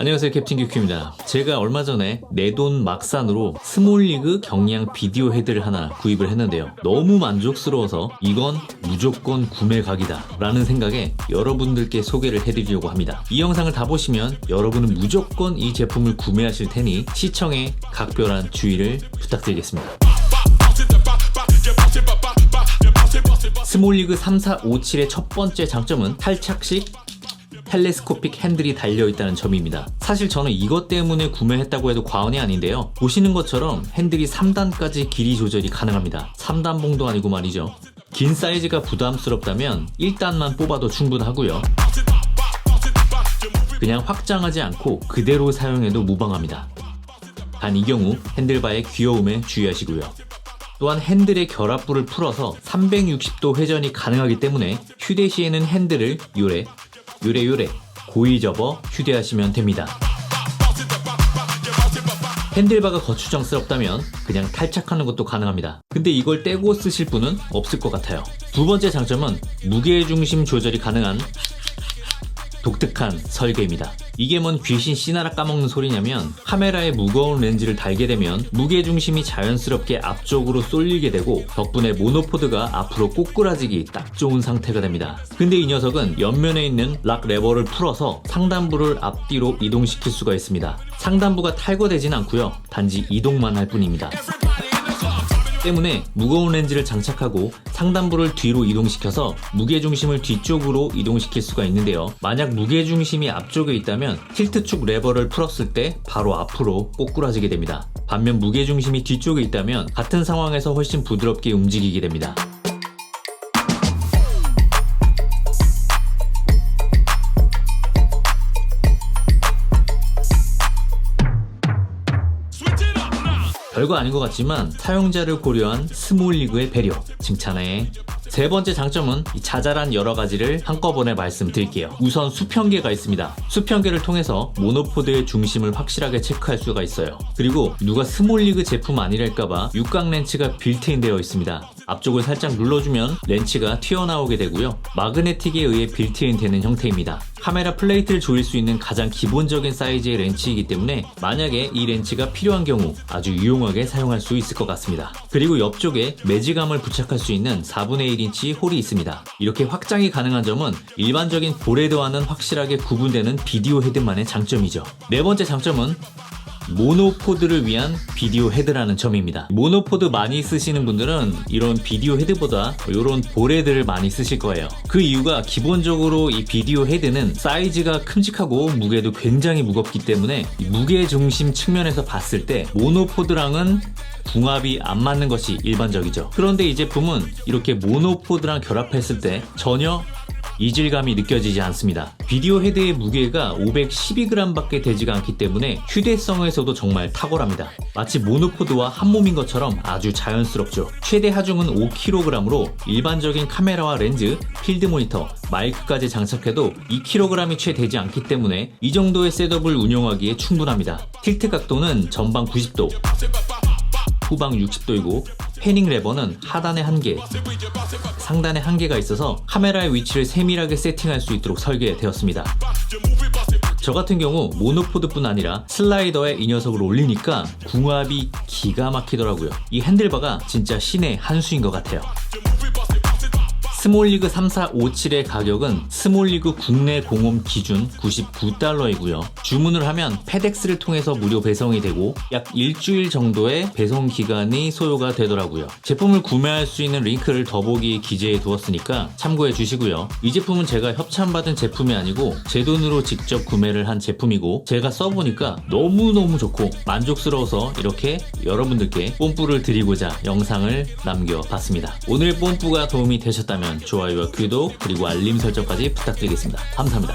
안녕하세요 캡틴 큐큐입니다. 제가 얼마 전에 내 돈 막산으로 스몰리그 경량 비디오 헤드를 하나 구입을 했는데요. 너무 만족스러워서 이건 무조건 구매 각이다 라는 생각에 여러분들께 소개를 해드리려고 합니다. 이 영상을 다 보시면 여러분은 무조건 이 제품을 구매하실 테니 시청에 각별한 주의를 부탁드리겠습니다. 스몰리그 3457의 첫 번째 장점은 탈착식 텔레스코픽 핸들이 달려있다는 점입니다. 사실 저는 이것 때문에 구매했다고 해도 과언이 아닌데요. 보시는 것처럼 핸들이 3단까지 길이 조절이 가능합니다. 3단봉도 아니고 말이죠. 긴 사이즈가 부담스럽다면 1단만 뽑아도 충분하고요. 그냥 확장하지 않고 그대로 사용해도 무방합니다. 단 이 경우 핸들바의 귀여움에 주의하시고요. 또한 핸들의 결합부를 풀어서 360도 회전이 가능하기 때문에 휴대 시에는 핸들을 요래 요래요래 고이 접어 휴대하시면 됩니다. 핸들바가 거추장스럽다면 그냥 탈착하는 것도 가능합니다. 근데 이걸 떼고 쓰실 분은 없을 것 같아요. 두 번째 장점은 무게 중심 조절이 가능한 독특한 설계입니다. 이게 뭔 귀신 씨나라 까먹는 소리냐면 카메라에 무거운 렌즈를 달게 되면 무게 중심이 자연스럽게 앞쪽으로 쏠리게 되고 덕분에 모노포드가 앞으로 꼬꾸라지기 딱 좋은 상태가 됩니다. 근데 이 녀석은 옆면에 있는 락 레버를 풀어서 상단부를 앞뒤로 이동시킬 수가 있습니다. 상단부가 탈거되진 않고요. 단지 이동만 할 뿐입니다. 때문에 무거운 렌즈를 장착하고 상단부를 뒤로 이동시켜서 무게중심을 뒤쪽으로 이동시킬 수가 있는데요. 만약 무게중심이 앞쪽에 있다면 틸트축 레버를 풀었을 때 바로 앞으로 꼬꾸라지게 됩니다. 반면 무게중심이 뒤쪽에 있다면 같은 상황에서 훨씬 부드럽게 움직이게 됩니다. 별거 아닌 것 같지만 사용자를 고려한 스몰리그의 배려 칭찬해 세 번째 장점은 이 자잘한 여러 가지를 한꺼번에 말씀드릴게요. 우선 수평계가 있습니다. 수평계를 통해서 모노포드의 중심을 확실하게 체크할 수가 있어요. 그리고 누가 스몰리그 제품 아니랄까봐 육각 렌치가 빌트인 되어 있습니다. 앞쪽을 살짝 눌러주면 렌치가 튀어나오게 되고요. 마그네틱에 의해 빌트인 되는 형태입니다. 카메라 플레이트를 조일 수 있는 가장 기본적인 사이즈의 렌치이기 때문에 만약에 이 렌치가 필요한 경우 아주 유용하게 사용할 수 있을 것 같습니다. 그리고 옆쪽에 매지감을 부착할 수 있는 4분의 1인치 홀이 있습니다. 이렇게 확장이 가능한 점은 일반적인 보레드와는 확실하게 구분되는 비디오 헤드만의 장점이죠. 네 번째 장점은 모노포드를 위한 비디오 헤드라는 점입니다. 모노포드 많이 쓰시는 분들은 이런 비디오 헤드보다 이런 보레드를 많이 쓰실 거예요. 그 이유가 기본적으로 이 비디오 헤드는 사이즈가 큼직하고 무게도 굉장히 무겁기 때문에 무게 중심 측면에서 봤을 때 모노포드랑은 궁합이 안 맞는 것이 일반적이죠. 그런데 이 제품은 이렇게 모노포드랑 결합했을 때 전혀 이질감이 느껴지지 않습니다. 비디오 헤드의 무게가 512g 밖에 되지가 않기 때문에 휴대성에서도 정말 탁월합니다. 마치 모노포드와 한 몸인 것처럼 아주 자연스럽죠. 최대 하중은 5kg으로 일반적인 카메라와 렌즈, 필드 모니터, 마이크까지 장착해도 2kg이 채 되지 않기 때문에 이 정도의 셋업을 운영하기에 충분합니다. 틸트 각도는 전방 90도, 후방 60도이고 패닝 레버는 하단에 한 개, 상단에 한 개가 있어서 카메라의 위치를 세밀하게 세팅할 수 있도록 설계되었습니다. 저 같은 경우 모노포드뿐 아니라 슬라이더에 이 녀석을 올리니까 궁합이 기가 막히더라고요. 이 핸들바가 진짜 신의 한 수인 것 같아요. 스몰리그 3457의 가격은 스몰리그 국내 공홈 기준 99달러이고요. 주문을 하면 페덱스를 통해서 무료 배송이 되고 약 일주일 정도의 배송 기간이 소요가 되더라고요. 제품을 구매할 수 있는 링크를 더보기에 기재해 두었으니까 참고해 주시고요. 이 제품은 제가 협찬받은 제품이 아니고 제 돈으로 직접 구매를 한 제품이고 제가 써보니까 너무너무 좋고 만족스러워서 이렇게 여러분들께 뽐뿌를 드리고자 영상을 남겨봤습니다. 오늘 뽐뿌가 도움이 되셨다면 좋아요와 구독 그리고 알림 설정까지 부탁드리겠습니다. 감사합니다.